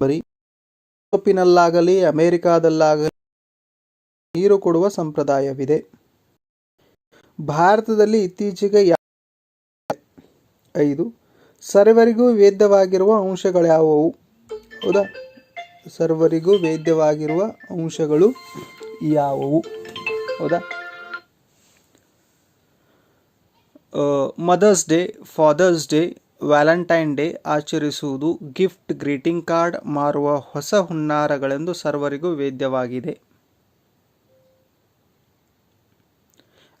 ಬರೀ ಯುರೋಪಿನಲ್ಲಾಗಲಿ, ಅಮೆರಿಕಾದಲ್ಲಾಗಲಿ ನೀರು ಕೊಡುವ ಸಂಪ್ರದಾಯವಿದೆ. ಭಾರತದಲ್ಲಿ ಇತ್ತೀಚೆಗೆ ಐದು ಸರ್ವರಿಗೂ ವೇದ್ಯವಾಗಿರುವ ಅಂಶಗಳ್ಯಾವುವು? ಹೌದಾ? ಸರ್ವರಿಗೂ ವೇದ್ಯವಾಗಿರುವ ಅಂಶಗಳು ಯಾವುವು? ಹೌದಾ? Mother's day father's day valentine day ಆಚರಿಸುವುದು ಗಿಫ್ಟ್ ಗ್ರೀಟಿಂಗ್ ಕಾರ್ಡ್ ಮಾರುವ ಹೊಸ ಹುನ್ನಾರಗಳೆಂದು ಸರ್ವರಿಗೂ ವೇದ್ಯವಾಗಿದೆ.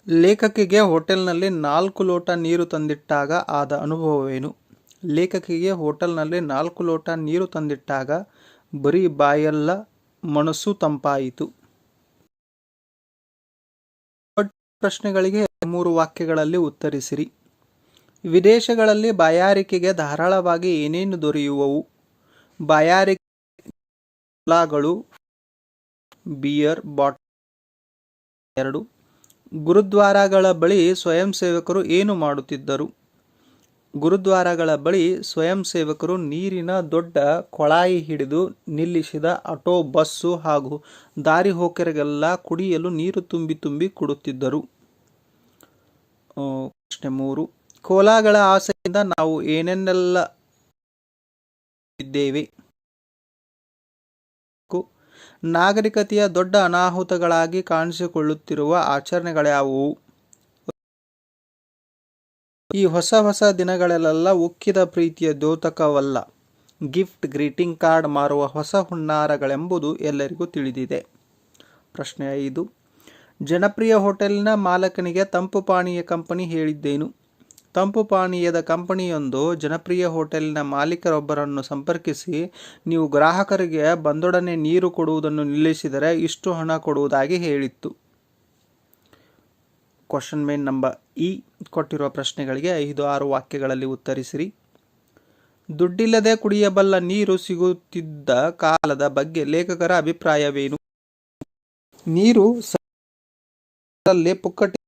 ಲೇಖಕಿಗೆ ಹೋಟೆಲ್ನಲ್ಲಿ ನಾಲ್ಕು ಲೋಟ ನೀರು ತಂದಿಟ್ಟಾಗ ಆದ ಅನುಭವವೇನು? ಲೇಖಕಿಗೆ ಹೋಟೆಲ್ನಲ್ಲಿ ನಾಲ್ಕು ಲೋಟ ನೀರು ತಂದಿಟ್ಟಾಗ ಬರೀ ಬಾಯಲ್ಲ ಮನಸ್ಸು ತಂಪಾಯಿತು. ಪ್ರಶ್ನೆಗಳಿಗೆ ಮೂರು ವಾಕ್ಯಗಳಲ್ಲಿ ಉತ್ತರಿಸಿರಿ. ವಿದೇಶಗಳಲ್ಲಿ ಬಾಯಾರಿಕೆಗೆ ಧಾರಾಳವಾಗಿ ಏನೇನು ದೊರೆಯುವವು? ಬಾಯಾರಿಕೆಗಳು, ಬಿಯರ್ ಬಾಟ್ ಎರಡು. ಗುರುದ್ವಾರಗಳ ಬಳಿ ಸ್ವಯಂ ಸೇವಕರು ಏನು ಮಾಡುತ್ತಿದ್ದರು? ಗುರುದ್ವಾರಗಳ ಬಳಿ ಸ್ವಯಂ ಸೇವಕರು ನೀರಿನ ದೊಡ್ಡ ಕೊಳಾಯಿ ಹಿಡಿದು ನಿಲ್ಲಿಸಿದ ಆಟೋ, ಬಸ್ಸು ಹಾಗೂ ದಾರಿ ಹೋಕರಿಗೆಲ್ಲ ಕುಡಿಯಲು ನೀರು ತುಂಬಿ ತುಂಬಿ ಕೊಡುತ್ತಿದ್ದರು. ಪ್ರಶ್ನೆ ಮೂರು. ಕೋಲಾಗಳ ಆಸೆಯಿಂದ ನಾವು ಏನೇನೆಲ್ಲ ಇದ್ದೇವೆ? ನಾಗರಿಕತೆಯ ದೊಡ್ಡ ಅನಾಹುತಗಳಾಗಿ ಕಾಣಿಸಿಕೊಳ್ಳುತ್ತಿರುವ ಆಚರಣೆಗಳ್ಯಾವುವು ಈ ಹೊಸ ಹೊಸ ದಿನಗಳಲ್ಲೆಲ್ಲ ಉಕ್ಕಿದ ಪ್ರೀತಿಯ ದ್ಯೋತಕವಲ್ಲ. ಗಿಫ್ಟ್, ಗ್ರೀಟಿಂಗ್ ಕಾರ್ಡ್ ಮಾರುವ ಹೊಸ ಹುನ್ನಾರಗಳೆಂಬುದು ಎಲ್ಲರಿಗೂ ತಿಳಿದಿದೆ. ಪ್ರಶ್ನೆ ಐದು. ಜನಪ್ರಿಯ ಹೋಟೆಲ್ನ ಮಾಲಕನಿಗೆ ತಂಪು ಪಾನೀಯ ಕಂಪನಿ ಹೇಳಿದ್ದೇನು? ತಂಪು ಪಾನೀಯದ ಕಂಪನಿಯೊಂದು ಜನಪ್ರಿಯ ಹೋಟೆಲ್ನ ಮಾಲೀಕರೊಬ್ಬರನ್ನು ಸಂಪರ್ಕಿಸಿ, ನೀವು ಗ್ರಾಹಕರಿಗೆ ಬಂದೊಡನೆ ನೀರು ಕೊಡುವುದನ್ನು ನಿಲ್ಲಿಸಿದರೆ ಇಷ್ಟು ಹಣ ಕೊಡುವುದಾಗಿ ಹೇಳಿತ್ತು. ಕ್ವಶನ್ ಮೇನ್ ನಂಬರ್ ಇ ಕೊಟ್ಟಿರುವ ಪ್ರಶ್ನೆಗಳಿಗೆ ಐದು ಆರು ವಾಕ್ಯಗಳಲ್ಲಿ ಉತ್ತರಿಸಿರಿ. ದುಡ್ಡಿಲ್ಲದೆ ಕುಡಿಯಬಲ್ಲ ನೀರು ಸಿಗುತ್ತಿದ್ದ ಕಾಲದ ಬಗ್ಗೆ ಲೇಖಕರ ಅಭಿಪ್ರಾಯವೇನು? ನೀರು ಪುಕ್ಕಟಿ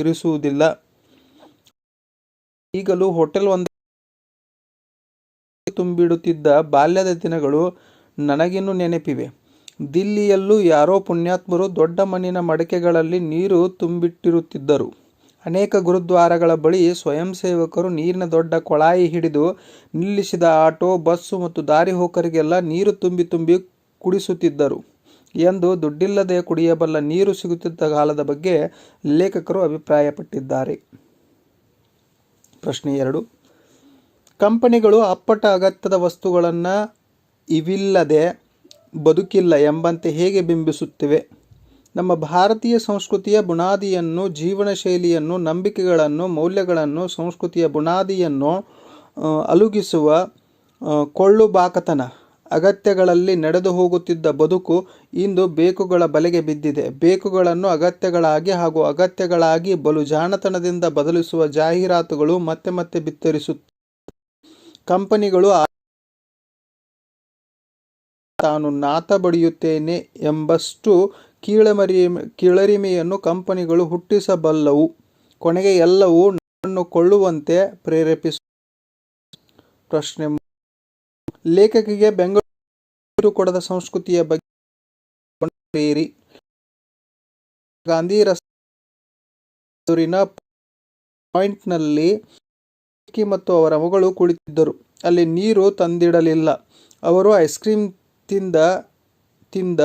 ಇರಿಸುವುದಿಲ್ಲ. ಈಗಲೂ ಹೋಟೆಲ್ ಒಂದು ತುಂಬಿಡುತ್ತಿದ್ದ ಬಾಲ್ಯದ ದಿನಗಳು ನನಗಿನ್ನೂ ನೆನಪಿವೆ. ದಿಲ್ಲಿಯಲ್ಲೂ ಯಾರೋ ಪುಣ್ಯಾತ್ಮರು ದೊಡ್ಡ ಮಣ್ಣಿನ ಮಡಕೆಗಳಲ್ಲಿ ನೀರು ತುಂಬಿಟ್ಟಿರುತ್ತಿದ್ದರು. ಅನೇಕ ಗುರುದ್ವಾರಗಳ ಬಳಿ ಸ್ವಯಂ ಸೇವಕರು ನೀರಿನ ದೊಡ್ಡ ಕೊಳಾಯಿ ಹಿಡಿದು ನಿಲ್ಲಿಸಿದ ಆಟೋ, ಬಸ್ಸು ಮತ್ತು ದಾರಿ ಹೋಕರಿಗೆಲ್ಲ ನೀರು ತುಂಬಿ ತುಂಬಿ ಕುಡಿಸುತ್ತಿದ್ದರು. ಎಂದು ದುಡ್ಡಿಲ್ಲದೆ ಕುಡಿಯಬಲ್ಲ ನೀರು ಸಿಗುತ್ತಿದ್ದ ಕಾಲದ ಬಗ್ಗೆ ಲೇಖಕರು ಅಭಿಪ್ರಾಯಪಟ್ಟಿದ್ದಾರೆ. ಪ್ರಶ್ನೆ ಎರಡು. ಕಂಪನಿಗಳು ಅಪ್ಪಟ ಅಗತ್ಯದ ವಸ್ತುಗಳನ್ನು ಇವಿಲ್ಲದೆ ಬದುಕಿಲ್ಲ ಎಂಬಂತೆ ಹೇಗೆ ಬಿಂಬಿಸುತ್ತಿವೆ? ನಮ್ಮ ಭಾರತೀಯ ಸಂಸ್ಕೃತಿಯ ಬುನಾದಿಯನ್ನು ಜೀವನ ಶೈಲಿಯನ್ನು ನಂಬಿಕೆಗಳನ್ನು, ಮೌಲ್ಯಗಳನ್ನು, ಸಂಸ್ಕೃತಿಯ ಬುನಾದಿಯನ್ನು ಅಲುಗಿಸುವ ಕೊಳ್ಳು ಕೊಳ್ಳುಬಾಕತನ, ಅಗತ್ಯಗಳಲ್ಲಿ ನಡೆದು ಹೋಗುತ್ತಿದ್ದ ಬದುಕು ಇಂದು ಬೇಕುಗಳ ಬಲೆಗೆ ಬಿದ್ದಿದೆ. ಬೇಕುಗಳನ್ನು ಅಗತ್ಯಗಳಾಗಿ ಹಾಗೂ ಅಗತ್ಯಗಳಾಗಿ ಬಲು ಜಾಣತನದಿಂದ ಬದಲಿಸುವ ಜಾಹೀರಾತುಗಳು ಮತ್ತೆ ಮತ್ತೆ ಬಿತ್ತರಿಸುತ್ತ ಕಂಪನಿಗಳು ತಾನು ನಾತ ಬಡಿಯುತ್ತೇನೆ ಎಂಬಷ್ಟು ಕೀಳಮರಿ, ಕೀಳರಿಮೆಯನ್ನು ಕಂಪನಿಗಳು ಹುಟ್ಟಿಸಬಲ್ಲವು. ಕೊನೆಗೆ ಎಲ್ಲವೂ ನನ್ನನ್ನು ಕೊಳ್ಳುವಂತೆ ಪ್ರೇರೇಪಿಸ. ಪ್ರಶ್ನೆ ಲೇಖಕಿಗೆ ಬೆಂಗಳೂರು ಕೊಡದ ಸಂಸ್ಕೃತಿಯ ಬಗ್ಗೆ ಗಾಂಧಿ ರಸ್ತೂರಿನ ಪಾಯಿಂಟ್ನಲ್ಲಿ ಮತ್ತು ಅವರ ಮಗಳು ಕುಳಿತಿದ್ದರು. ಅಲ್ಲಿ ನೀರು ತಂದಿಡಲಿಲ್ಲ. ಅವರು ಐಸ್ ಕ್ರೀಮ್ ತಿಂದ ತಿಂದ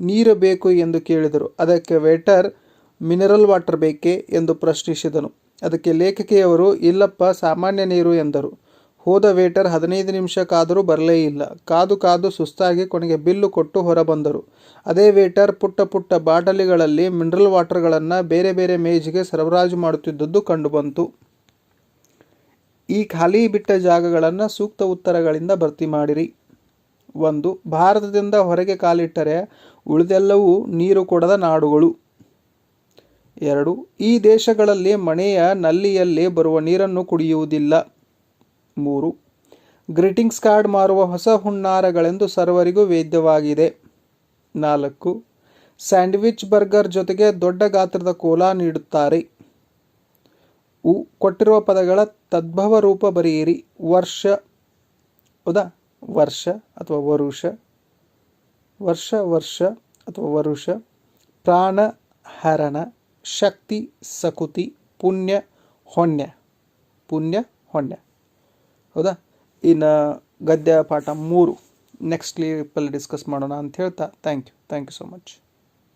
ನೀರು ಬೇಕು ಎಂದು ಕೇಳಿದರು. ಅದಕ್ಕೆ ವೇಟರ್, ಮಿನರಲ್ ವಾಟರ್ ಬೇಕೇ? ಎಂದು ಪ್ರಶ್ನಿಸಿದನು. ಅದಕ್ಕೆ ಲೇಖಕಿಯವರು, ಇಲ್ಲಪ್ಪ, ಸಾಮಾನ್ಯ ನೀರು ಎಂದರು. ಹೋದ ವೇಟರ್ ಹದಿನೈದು ನಿಮಿಷ ಕಾದರೂ ಬರಲೇ ಇಲ್ಲ. ಕಾದು ಕಾದು ಸುಸ್ತಾಗಿ ಕೊನೆಗೆ ಬಿಲ್ಲು ಕೊಟ್ಟು ಹೊರಬಂದರು. ಅದೇ ವೇಟರ್ ಪುಟ್ಟ ಪುಟ್ಟ ಬಾಟಲಿಗಳಲ್ಲಿ ಮಿನರಲ್ ವಾಟರ್ಗಳನ್ನು ಬೇರೆ ಬೇರೆ ಮೇಜಿಗೆ ಸರಬರಾಜು ಮಾಡುತ್ತಿದ್ದದ್ದು ಕಂಡುಬಂತು. ಈ ಖಾಲಿ ಬಿಟ್ಟ ಜಾಗಗಳನ್ನು ಸೂಕ್ತ ಉತ್ತರಗಳಿಂದ ಭರ್ತಿ ಮಾಡಿರಿ. ಒಂದು ಭಾರತದಿಂದ ಹೊರಗೆ ಕಾಲಿಟ್ಟರೆ ಉಳಿದೆಲ್ಲವೂ ನೀರು ಕೊಡದ ನಾಡುಗಳು. ಎರಡು, ಈ ದೇಶಗಳಲ್ಲಿ ಮನೆಯ ನಲ್ಲಿಯಲ್ಲಿ ಬರುವ ನೀರನ್ನು ಕುಡಿಯುವುದಿಲ್ಲ. ಮೂರು, ಗ್ರೀಟಿಂಗ್ಸ್ ಕಾರ್ಡ್ ಮಾರುವ ಹೊಸ ಹುನ್ನಾರಗಳೆಂದು ಸರ್ವರಿಗೂ ವೇದ್ಯವಾಗಿದೆ. ನಾಲ್ಕು, ಸ್ಯಾಂಡ್ವಿಚ್ ಬರ್ಗರ್ ಜೊತೆಗೆ ದೊಡ್ಡ ಗಾತ್ರದ ಕೋಲಾ ನೀಡುತ್ತಾರೆ. ಉ- ಕೊಟ್ಟಿರುವ ಪದಗಳ ತದ್ಭವ ರೂಪ ಬರೆಯಿರಿ. ವರ್ಷ, ಹೌದಾ? ವರ್ಷ ಅಥವಾ ವರುಷ, ವರ್ಷ ವರ್ಷ ಅಥವಾ ವರುಷ ಪ್ರಾಣ ಹರಣ ಶಕ್ತಿ, ಸಕುತಿ, ಪುಣ್ಯ ಹೊಣ್ಯ ಪುಣ್ಯ ಹೊಣ್ಯ ಹೌದಾ? ಇನ್ನು ಗದ್ಯ ಪಾಠ ಮೂರು ನೆಕ್ಸ್ಟ್ ಕ್ಲಿಪ್ಪಲ್ಲಿ ಡಿಸ್ಕಸ್ ಮಾಡೋಣ ಅಂತ ಹೇಳ್ತಾ thank you thank you so much